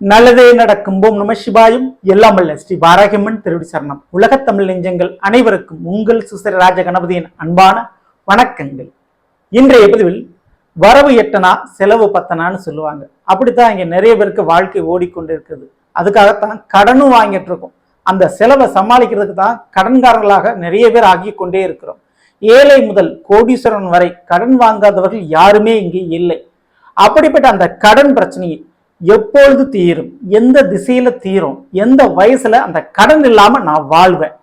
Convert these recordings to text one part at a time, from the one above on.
நல்லதே நடக்கும். போம் நம சிவாயும். எல்லாம் அல்ல ஸ்ரீ பாராகிம்மன் திருவிடி சரணம். உலகத் தமிழ் நெஞ்சங்கள் அனைவருக்கும் உங்கள் சுசர ராஜ கணபதியின் அன்பான வணக்கங்கள். இன்றைய பதிவில் வரவு எட்டனா செலவு பத்தனான்னு சொல்லுவாங்க. அப்படித்தான் இங்கே நிறைய பேருக்கு வாழ்க்கை ஓடிக்கொண்டு இருக்குது அதுக்காகத்தான் கடனும் வாங்கிட்டு இருக்கோம். அந்த செலவை சமாளிக்கிறதுக்கு தான் கடன்காரர்களாக நிறைய பேர் ஆகி கொண்டே இருக்கிறோம். ஏழை முதல் கோடீஸ்வரன் வரை கடன் வாங்காதவர்கள் யாருமே இங்கே இல்லை. அப்படிப்பட்ட அந்த கடன் பிரச்சனையை எப்பொழுது தீரும்? எந்த திசையில தீரும்? எந்த வயசுல அந்த கடன் இல்லாம நான் வாழ்வேன்?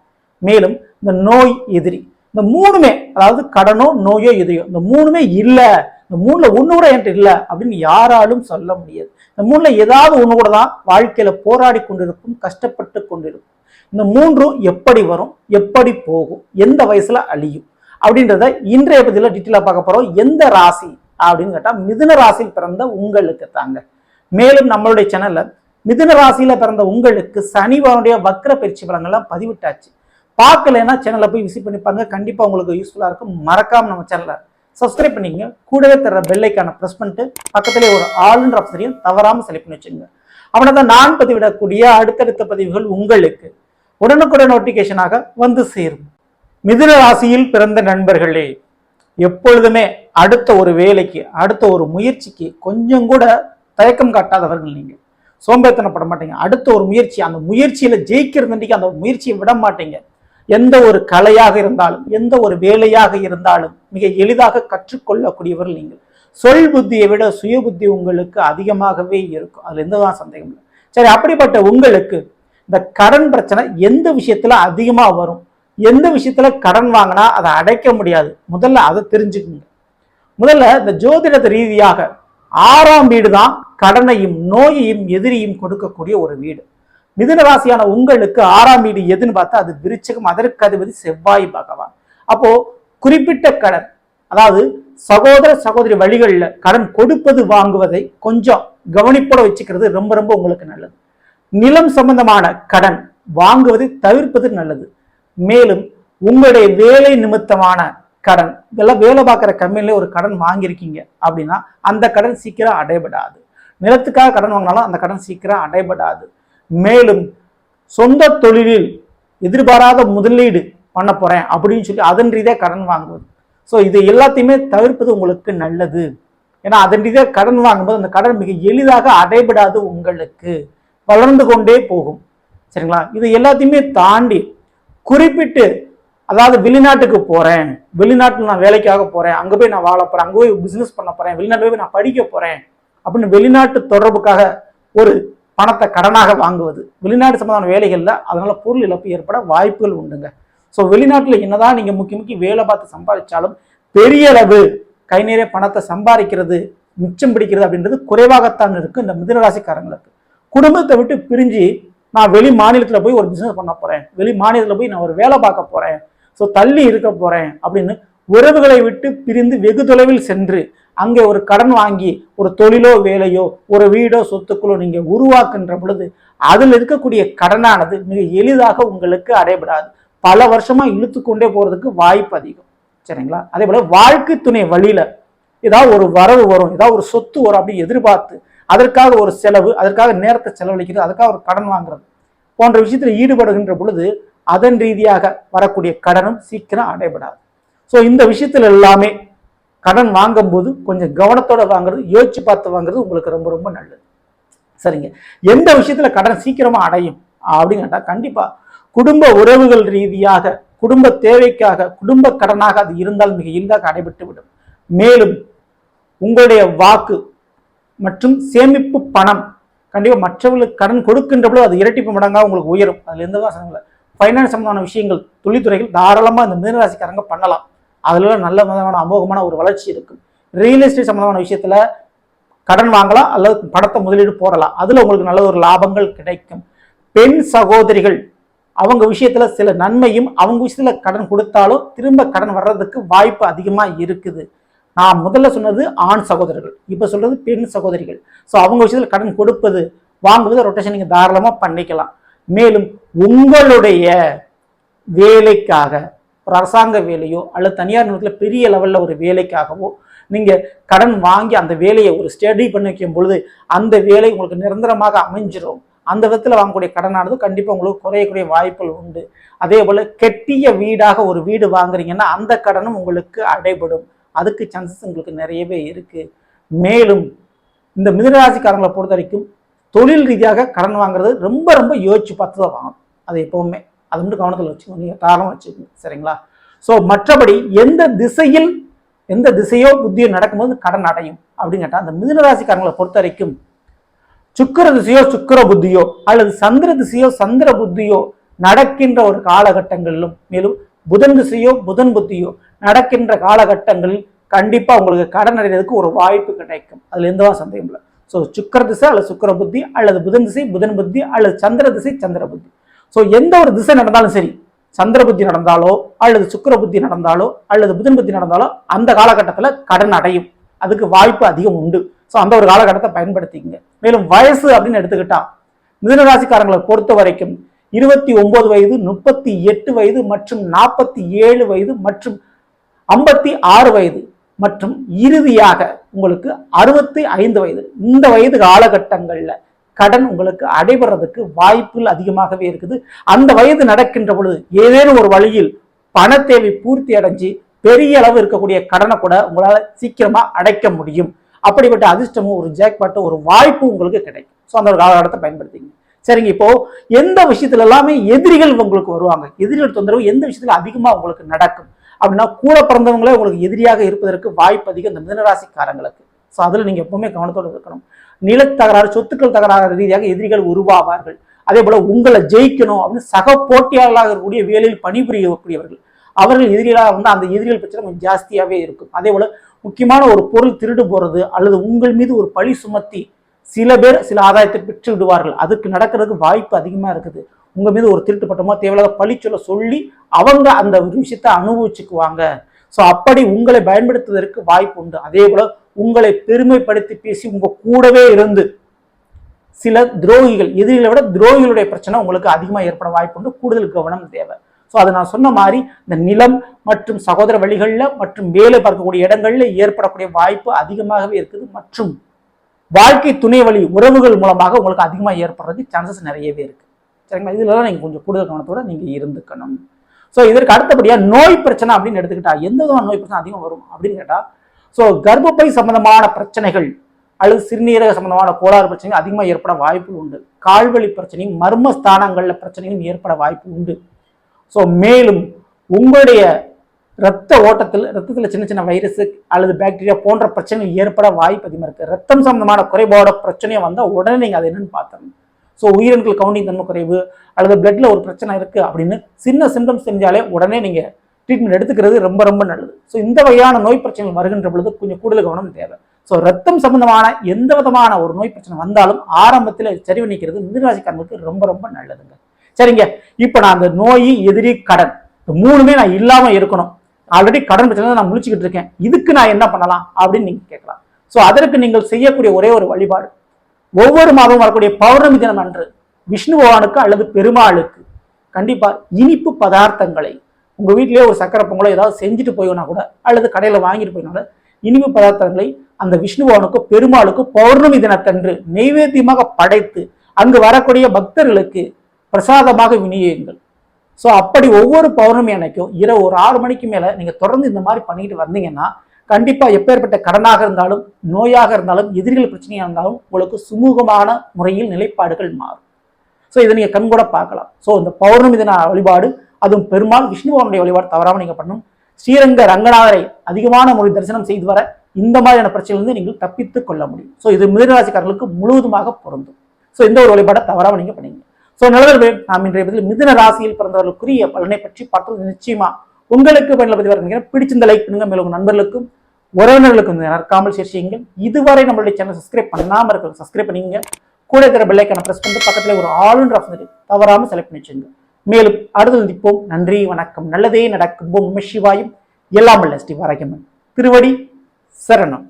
மேலும் இந்த நோய் எதிரி இந்த மூணுமே அதாவது கடனோ நோயோ எதிரியோ இந்த மூணுமே இல்ல. இந்த மூணுல ஒண்ணு கூட என்கிட்ட இல்ல அப்படின்னு யாராலும் சொல்ல முடியாது. இந்த மூணுல ஏதாவது ஒண்ணு கூட தான் வாழ்க்கையில போராடி கொண்டிருக்கும் கஷ்டப்பட்டு கொண்டிருக்கும். இந்த மூன்றும் எப்படி வரும்? எப்படி போகும்? எந்த வயசுல அழியும்? அப்படின்றத இன்றைய பதில டீட்டெயிலாக பார்க்க போறோம். எந்த ராசி அப்படின்னு கேட்டால் மிதுன ராசியில் பிறந்த உங்களுக்கு தாங்க மேலும் நம்மளுடைய சேனல்ல மிதுன ராசியில பிறந்த உங்களுக்கு சனிவானுடைய வக்ர பயிற்சி பலங்கள்லாம் பதிவிட்டாச்சு. பார்க்கலன்னா சேனலை போய் விசிட் பண்ணிப்பாங்க கண்டிப்பாக கண்டிப்பா உங்களுக்கு யூஸ்ஃபுல்லா இருக்கும். மறக்காம நம்ம சேனலை சப்ஸ்கிரைப் பண்ணிங்க கூடவே தர்ற பெல்லைக்கான ப்ரெஸ் பண்ணிட்டு பக்கத்திலே ஒரு ஆளுன்ற ஆப்ஷனையும் தவறாம செலக்ட் பண்ணி வச்சுங்க அவனை தான் நான் பதிவிடக்கூடிய அடுத்தடுத்த பதிவுகள் உங்களுக்கு உடனுக்குடன் நோட்டிஃபிகேஷனாக வந்து சேரும். மிதுன ராசியில் பிறந்த நண்பர்களே எப்பொழுதுமே அடுத்த ஒரு வேலைக்கு அடுத்த ஒரு முயற்சிக்கு கொஞ்சம் கூட தயக்கம் காட்டாதவர்கள் நீங்கள் சோம்பேத்தனப்பட மாட்டீங்க. அடுத்த ஒரு முயற்சி அந்த முயற்சியில் ஜெயிக்கிறதுக்கு அந்த முயற்சியை விட மாட்டீங்க. எந்த ஒரு கலையாக இருந்தாலும் எந்த ஒரு வேலையாக இருந்தாலும் மிக எளிதாக கற்றுக்கொள்ளக்கூடியவர்கள் நீங்கள். சொல் புத்தியை விட சுய புத்தி உங்களுக்கு அதிகமாகவே இருக்கும். அதுல எந்ததான் சந்தேகம் இல்லை. சரி அப்படிப்பட்ட உங்களுக்கு இந்த கடன் பிரச்சனை எந்த விஷயத்தில் அதிகமாக வரும்? எந்த விஷயத்துல கடன் வாங்கினா அதை அடைக்க முடியாது? முதல்ல அதை தெரிஞ்சுக்கோங்க. முதல்ல இந்த ஜோதிடத்தை ரீதியாக ஆறாம் வீடு தான் கடனையும் நோயையும் எதிரியும் கொடுக்கக்கூடிய ஒரு வீடு. மிதுன ராசியான உங்களுக்கு ஆறாம் வீடு எதுன்னு பார்த்தா அது விருச்சகம் அதற்கு அதிபதி செவ்வாய் பகவான். அப்போ குறிப்பிட்ட கடன் அதாவது சகோதர சகோதரி வழிகளில் கடன் கொடுப்பது வாங்குவதை கொஞ்சம் கவனிப்போட வச்சுக்கிறது ரொம்ப ரொம்ப உங்களுக்கு நல்லது. நிலம் சம்பந்தமான கடன் வாங்குவதை தவிர்ப்பது நல்லது. மேலும் உங்களுடைய வேலை நிமித்தமான கடன். இதெல்லாம் வேலை பார்க்குற கம்பெனிலே ஒரு கடன் வாங்கியிருக்கீங்க அப்படின்னா அந்த கடன் சீக்கிரம் அடைபடாது. நிலத்துக்காக கடன் வாங்கினாலும் அந்த கடன் சீக்கிரம் அடைபடாது. மேலும் சொந்த தொழிலில் எதிர்பாராத முதலீடு பண்ண போகிறேன் அப்படின்னு சொல்லி அதன் ரீதியாக கடன் வாங்குவது. ஸோ இது எல்லாத்தையுமே தவிர்ப்பது உங்களுக்கு நல்லது. ஏன்னா அதன் ரீதியாக கடன் வாங்கும்போது அந்த கடன் மிக எளிதாக அடைபடாது உங்களுக்கு. வளர்ந்து கொண்டே போகும். சரிங்களா? இது எல்லாத்தையுமே தாண்டி குறிப்பிட்டு அதாவது வெளிநாட்டுக்கு போறேன். வெளிநாட்டில் நான் வேலைக்காக போறேன். அங்கே போய் நான் வாழ போறேன். அங்கே போய் பிஸ்னஸ் பண்ண போறேன். வெளிநாட்டு போய் நான் படிக்க போறேன். அப்படின்னு வெளிநாட்டு தொடர்புக்காக ஒரு பணத்தை கடனாக வாங்குவது. வெளிநாட்டு சம்பந்தமான வேலைகளில் அதனால பொருள் இழப்பு ஏற்பட வாய்ப்புகள் உண்டுங்க. ஸோ வெளிநாட்டில் என்னதான் நீங்கள் முக்கிய முக்கிய வேலை பார்த்து சம்பாதிச்சாலும் பெரிய அளவு கை நிறைய பணத்தை சம்பாதிக்கிறது மிச்சம் பிடிக்கிறது அப்படின்றது குறைவாகத்தான் இருக்கு இந்த மிதனராசிக்காரங்களுக்கு குடும்பத்தை விட்டு பிரிஞ்சு நான் வெளி மாநிலத்தில் போய் ஒரு பிஸ்னஸ் பண்ண போறேன். வெளி மாநிலத்தில் போய் நான் ஒரு வேலை பார்க்க போறேன். ஸோ தள்ளி இருக்க போகிறேன் அப்படின்னு உறவுகளை விட்டு பிரிந்து வெகு தொலைவில் சென்று அங்கே ஒரு கடன் வாங்கி ஒரு தொழிலோ வேலையோ ஒரு வீடோ சொத்துக்களோ நீங்கள் உருவாக்குன்ற பொழுது அதில் இருக்கக்கூடிய கடனானது மிக எளிதாக உங்களுக்கு அடைபடாது. பல வருஷமாக இழுத்து கொண்டே போகிறதுக்கு வாய்ப்பு அதிகம். சரிங்களா? அதே போல் வாழ்க்கை துணை வழியில் ஏதாவது ஒரு வரவு வரும் ஏதாவது ஒரு சொத்து வரும் அப்படி எதிர்பார்த்து அதற்காக ஒரு செலவு அதற்காக நேரத்தை செலவழிக்கிறது அதுக்காக ஒரு கடன் வாங்குறது போன்ற விஷயத்தில் ஈடுபடுகின்ற பொழுது அதன் ரீதியாக வரக்கூடிய கடனும் சீக்கிரம் அடைபடாது. ஸோ இந்த விஷயத்தில் எல்லாமே கடன் வாங்கும்போது கொஞ்சம் கவனத்தோட வாங்குறது யோசிச்சு பார்த்து வாங்குறது உங்களுக்கு ரொம்ப ரொம்ப நல்லது. சரிங்க. எந்த விஷயத்தில் கடன் சீக்கிரமாக அடையும் அப்படின்னு கேட்டால் கண்டிப்பாக குடும்ப உறவுகள் ரீதியாக குடும்ப தேவைக்காக குடும்ப கடனாக அது இருந்தால் மிக எளிதாக அடைபட்டு விடும். மேலும் உங்களுடைய வாக்கு மற்றும் சேமிப்பு பணம் கண்டிப்பாக மற்றவர்களுக்கு கடன் கொடுக்கின்ற பொழுது அது இரட்டிப்பு மடங்காக உங்களுக்கு உயரும். அதில் எந்த தான் ஃபைனான்ஸ் சம்பந்தமான விஷயங்கள் தொழில்துறைகள் தாராளமாக இந்த மீனராசிக்காரங்க பண்ணலாம். அதில் நல்ல விதமான அமோகமான ஒரு வளர்ச்சி இருக்கும் ரியல் எஸ்டேட் சம்மந்தமான விஷயத்தில் கடன் வாங்கலாம் அல்லது படத்தை முதலீடு போடலாம். அதில் உங்களுக்கு நல்ல ஒரு லாபங்கள் கிடைக்கும். பெண் சகோதரிகள் அவங்க விஷயத்தில் சில நன்மையும் அவங்க விஷயத்தில் கடன் கொடுத்தாலும் திரும்ப கடன் வர்றதுக்கு வாய்ப்பு அதிகமாக இருக்குது. நான் முதல்ல சொன்னது ஆண் சகோதரர்கள். இப்போ சொல்கிறது பெண் சகோதரிகள். ஸோ அவங்க விஷயத்தில் கடன் கொடுப்பது வாங்குவது ரொட்டேஷன் நீங்கள் தாராளமாக பண்ணிக்கலாம். மேலும் உங்களுடைய வேலைக்காக ஒரு அரசாங்க வேலையோ அல்லது தனியார் நிறுவனத்தில் பெரிய லெவலில் ஒரு வேலைக்காகவோ நீங்கள் கடன் வாங்கி அந்த வேலையை ஒரு ஸ்டடி பண்ணி வைக்கும் பொழுது அந்த வேலை உங்களுக்கு நிரந்தரமாக அமைஞ்சிரும். அந்த விதத்தில் வாங்கக்கூடிய கடனானது கண்டிப்பாக உங்களுக்கு குறையக்கூடிய வாய்ப்புகள் உண்டு. அதே போல் கெட்டிய வீடாக ஒரு வீடு வாங்குறீங்கன்னா அந்த கடனும் உங்களுக்கு அடைபடும். அதுக்கு சான்சஸ் உங்களுக்கு நிறையவே இருக்குது மேலும் இந்த மிதராசிக்காரங்களை பொறுத்த வரைக்கும் தொழில் ரீதியாக கடன் வாங்குறது ரொம்ப ரொம்ப யோசிச்சு பார்த்து தான் வாங்கணும். அது எப்பவுமே. அது மட்டும் கவனத்தில் வச்சுக்கோங்க நீங்கள் காரணம் வச்சுக்கோங்க. சரிங்களா? ஸோ மற்றபடி எந்த திசையில் எந்த திசையோ புத்தியோ நடக்கும்போது கடன் அடையும் அப்படின்னு கேட்டால் அந்த மிதுனராசிக்காரங்களை பொறுத்த வரைக்கும் சுக்கிர திசையோ சுக்கிர புத்தியோ அல்லது சந்திர திசையோ சந்திர புத்தியோ நடக்கின்ற ஒரு காலகட்டங்களிலும் மேலும் புதன் திசையோ புதன் புத்தியோ நடக்கின்ற காலகட்டங்களில் கண்டிப்பாக உங்களுக்கு கடன் அடைகிறதுக்கு ஒரு வாய்ப்பு கிடைக்கும். அதில் எந்த சந்தேகம் இல்லை. ஸோ சுக்கர திசை அல்லது சுக்கிர புத்தி அல்லது புதன் திசை புதன் புத்தி அல்லது சந்திர திசை சந்திர புத்தி. ஸோ எந்த ஒரு திசை நடந்தாலும் சரி சந்திர புத்தி நடந்தாலோ அல்லது சுக்கிர புத்தி நடந்தாலோ அல்லது புதன் புத்தி நடந்தாலோ அந்த காலகட்டத்தில் கடன் அடையும். அதுக்கு வாய்ப்பு அதிகம் உண்டு. ஸோ அந்த ஒரு காலகட்டத்தை பயன்படுத்திக்கங்க. மேலும் வயசு அப்படின்னு எடுத்துக்கிட்டா மிதனராசிக்காரங்களை பொறுத்த வரைக்கும் இருபத்தி ஒன்பது வயது முப்பத்தி எட்டு வயது மற்றும் நாற்பத்தி ஏழு வயது மற்றும் ஐம்பத்தி ஆறு வயது மற்றும் இறுதியாக உங்களுக்கு அறுபத்தி ஐந்து வயது. இந்த வயது காலகட்டங்களில் கடன் உங்களுக்கு அடைபடுறதுக்கு வாய்ப்புகள் அதிகமாகவே இருக்குது. அந்த வயது நடக்கின்ற பொழுது ஏதேனும் ஒரு வழியில் பண தேவை பூர்த்தி அடைஞ்சு பெரிய அளவு இருக்கக்கூடிய கடனை கூட உங்களால் சீக்கிரமாக அடைக்க முடியும். அப்படிப்பட்ட அதிர்ஷ்டமும் ஒரு ஜாக்பாட்டும் ஒரு வாய்ப்பு உங்களுக்கு கிடைக்கும். ஸோ அந்த ஒரு காலகட்டத்தை பயன்படுத்திங்க சரிங்க இப்போ எந்த விஷயத்துல எல்லாமே எதிரிகள் உங்களுக்கு வருவாங்க. எதிரிகள் தொந்தரவு எந்த விஷயத்துல அதிகமாக உங்களுக்கு நடக்கும்? அப்படின்னா கூட பிறந்தவங்களே உங்களுக்கு எதிரியாக இருப்பதற்கு வாய்ப்பு அதிகம் இந்த மிதனராசிக்காரங்களுக்கு. ஸோ அதில் நீங்கள் எப்பவுமே கவனத்தோடு இருக்கணும். நிலத்தகராறு சொத்துக்கள் தகராறு ரீதியாக எதிரிகள் உருவாவார்கள். அதே போல் உங்களை ஜெயிக்கணும் அப்படின்னு சக போட்டியாளர்களாக இருக்கக்கூடிய வேலையில் பணிபுரியக்கூடியவர்கள். அவர்கள் எதிரிகளாக வந்து அந்த எதிரிகள் பிரச்சனை கொஞ்சம் ஜாஸ்தியாகவே இருக்கும். அதே போல் முக்கியமான ஒரு பொருள் திருடு போகிறது அல்லது உங்கள் மீது ஒரு பழி சுமத்தி சில பேர் சில ஆதாயத்தை பெற்று விடுவார்கள் அதுக்கு நடக்கிறதுக்கு வாய்ப்பு அதிகமாக இருக்குது. உங்கள் மீது ஒரு திருட்டு பட்டமோ தேவையில்லாத பழிச்சொல்ல சொல்லி அவங்க அந்த ஒரு விஷயத்தை அனுபவிச்சுக்குவாங்க. ஸோ அப்படி உங்களை பயன்படுத்துவதற்கு வாய்ப்பு உண்டு. அதே போல உங்களை பெருமைப்படுத்தி பேசி உங்கள் கூடவே இருந்து சில துரோகிகள் எதிரிகளை விட துரோகிகளுடைய பிரச்சனை உங்களுக்கு அதிகமாக ஏற்பட வாய்ப்பு உண்டு. கூடுதல் கவனம் தேவை. ஸோ அதை நான் சொன்ன மாதிரி இந்த நிலம் மற்றும் சகோதர வழிகளில் மற்றும் வேலை பார்க்கக்கூடிய இடங்களில் ஏற்படக்கூடிய வாய்ப்பு அதிகமாகவே இருக்குது. மற்றும் வாழ்க்கை துணை வழி உறவுகள் மூலமாக உங்களுக்கு அதிகமாக ஏற்படுறதுக்கு சான்சஸ் நிறையவே இருக்குது சரிங்களா? இதுலலாம் நீங்கள் கொஞ்சம் கூடுதல் கவனத்தோட நீங்கள் இருந்துக்கணும். ஸோ இதற்கு அடுத்தபடியாக நோய் பிரச்சனை அப்படின்னு எடுத்துக்கிட்டா எந்த விதமான நோய் பிரச்சனை அதிகம் வரும் அப்படின்னு கேட்டால் ஸோ கர்ப்பப்பை சம்பந்தமான பிரச்சனைகள் அல்லது சிறுநீரக சம்பந்தமான கோளாறு பிரச்சனைகள் அதிகமாக ஏற்பட வாய்ப்பு உண்டு. கால்வழி பிரச்சனையும் மர்ம ஸ்தானங்களில் பிரச்சனைகளும் ஏற்பட வாய்ப்பு உண்டு. ஸோ மேலும் உங்களுடைய ரத்த ஓட்டத்தில் ரத்தத்தில் சின்ன சின்ன வைரஸ் அல்லது பாக்டீரியா போன்ற பிரச்சனைகள் ஏற்பட வாய்ப்பு அதிகமாக இருக்குது ரத்தம் சம்பந்தமான குறைபாட பிரச்சனையை வந்தால் உடனே நீங்கள் அதை என்னன்னு பார்த்தோம் ஸோ உயிரணுக்கள் கவுண்டிங் தன்மை குறைவு அல்லது பிளட்டில் ஒரு பிரச்சனை இருக்குது அப்படின்னு சின்ன சிம்டம்ஸ் தெரிஞ்சாலே உடனே நீங்கள் ட்ரீட்மெண்ட் எடுத்துக்கிறது ரொம்ப ரொம்ப நல்லது. ஸோ இந்த வகையான நோய் பிரச்சனைகள் வருகின்ற பொழுது கொஞ்சம் கூடுதல் கவனம் தேவை. ஸோ ரத்தம் சம்பந்தமான எந்த விதமான ஒரு நோய் பிரச்சனை வந்தாலும் ஆரம்பத்தில் சரிவு நிற்கிறது மிதராசிக்காரங்களுக்கு ரொம்ப ரொம்ப நல்லதுங்க. சரிங்க. இப்போ நான் அந்த நோய் எதிரி கடன் மூணுமே நான் இல்லாமல் இருக்கணும். ஆல்ரெடி கடன் பிரச்சனை நான் முழிச்சுக்கிட்டு இருக்கேன். இதுக்கு நான் என்ன பண்ணலாம் அப்படின்னு நீங்கள் கேட்கலாம். ஸோ அதற்கு நீங்கள் செய்யக்கூடிய ஒரே ஒரு வழிபாடு ஒவ்வொரு மாதமும் வரக்கூடிய பௌர்ணமி தினம் அன்று விஷ்ணு பகவானுக்கு அல்லது பெருமாளுக்கு கண்டிப்பாக இனிப்பு பதார்த்தங்களை உங்கள் வீட்டிலேயே ஒரு சக்கரை பொங்கலோ ஏதாவது செஞ்சுட்டு போயினா கூட அல்லது கடையில் வாங்கிட்டு போயினா கூட இனிப்பு பதார்த்தங்களை அந்த விஷ்ணு பகவானுக்கு பெருமாளுக்கு பௌர்ணமி தினத்தன்று நெய்வேத்தியமாக படைத்து அங்கு வரக்கூடிய பக்தர்களுக்கு பிரசாதமாக விநியோகங்கள் ஸோ அப்படி ஒவ்வொரு பௌர்ணமி அன்னைக்கும் இரவு ஒரு ஆறு மணிக்கு மேலே நீங்கள் தொடர்ந்து இந்த மாதிரி பண்ணிட்டு வந்தீங்கன்னா கண்டிப்பாக எப்பேற்பட்ட கடனாக இருந்தாலும் நோயாக இருந்தாலும் எதிரிகள் பிரச்சனையாக இருந்தாலும் உங்களுக்கு சுமூகமான முறையில் நிலைப்பாடுகள் மாறும். ஸோ இதை நீங்கள் கண்கூட பார்க்கலாம். ஸோ இந்த பௌர்ணமி தின வழிபாடு அதுவும் பெருமாள் விஷ்ணுபவனுடைய வழிபாடு தவறாமல் நீங்கள் பண்ணணும். ஸ்ரீரங்க ரங்கநாதரை அதிகமான முறை தரிசனம் செய்து வர இந்த மாதிரியான பிரச்சனையிலிருந்து நீங்கள் தப்பித்துக் கொள்ள முடியும். ஸோ இது மிதனராசிக்காரர்களுக்கு முழுவதுமாக பொருந்தும். ஸோ இந்த ஒரு வழிபாடை தவறாமல் நீங்கள் பண்ணீங்க. ஸோ நிலவர்களே நாம் இன்றைய பதில் மிதன ராசியில் பிறந்தவர்களுக்குரிய பலனை பற்றி பார்த்தது நிச்சயமா உங்களுக்கு பயனில் பதிவாக வரீங்க பிடிச்சிருந்த லைக் பண்ணுங்க. மேலும் நண்பர்களுக்கும் உறவினர்களுக்கும் மறக்காமல் ஷேர் செய்யுங்க இதுவரை நம்மளுடைய சேனல் சப்ஸ்கிரைப் பண்ணாமல் இருக்கிற சப்ஸ்கிரைப் பண்ணிங்க கூட இருக்கிற பெல்லைக்கான ப்ரெஸ் பண்ணிட்டு பக்கத்தில் ஒரு ஆளுன்ற ஆப்ஷன் தவறாமல் செலக்ட் பண்ணி வச்சுங்க மேலும் அடுத்து சந்திப்போம். நன்றி வணக்கம். நல்லதே நடக்கும். ஓம் நம சிவாயும். எல்லாம் வல்ல ஸ்ரீ வாராகியம்மன் திருவடி சரணம்.